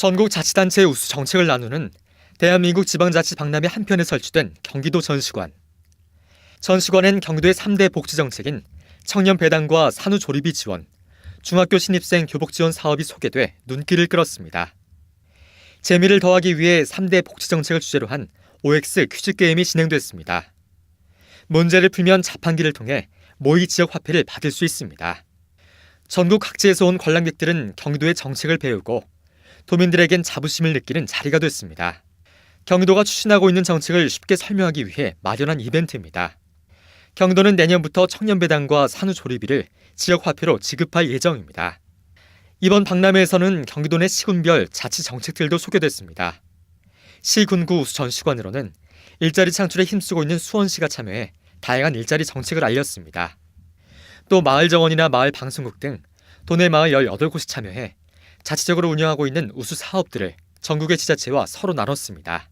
전국 자치단체의 우수 정책을 나누는 대한민국 지방자치 박람회 한편에 설치된 경기도 전시관. 전시관엔 경도의 3대 복지 정책인 청년 배당과 산후 조리비 지원, 중학교 신입생 교복 지원 사업이 소개돼 눈길을 끌었습니다. 재미를 더하기 위해 3대 복지 정책을 주제로 한 OX 퀴즈 게임이 진행됐습니다. 문제를 풀면 자판기를 통해 모의 지역 화폐를 받을 수 있습니다. 전국 각지에서 온 관람객들은 경기도의 정책을 배우고 도민들에겐 자부심을 느끼는 자리가 됐습니다. 경기도가 추진하고 있는 정책을 쉽게 설명하기 위해 마련한 이벤트입니다. 경기도는 내년부터 청년배당과 산후조리비를 지역화폐로 지급할 예정입니다. 이번 박람회에서는 경기도 내 시군별 자치 정책들도 소개됐습니다. 시군구 우수전시관으로는 일자리 창출에 힘쓰고 있는 수원시가 참여해 다양한 일자리 정책을 알렸습니다. 또 마을정원이나 마을방송국 등 도내 마을 18곳이 참여해 자치적으로 운영하고 있는 우수 사업들을 전국의 지자체와 서로 나눴습니다.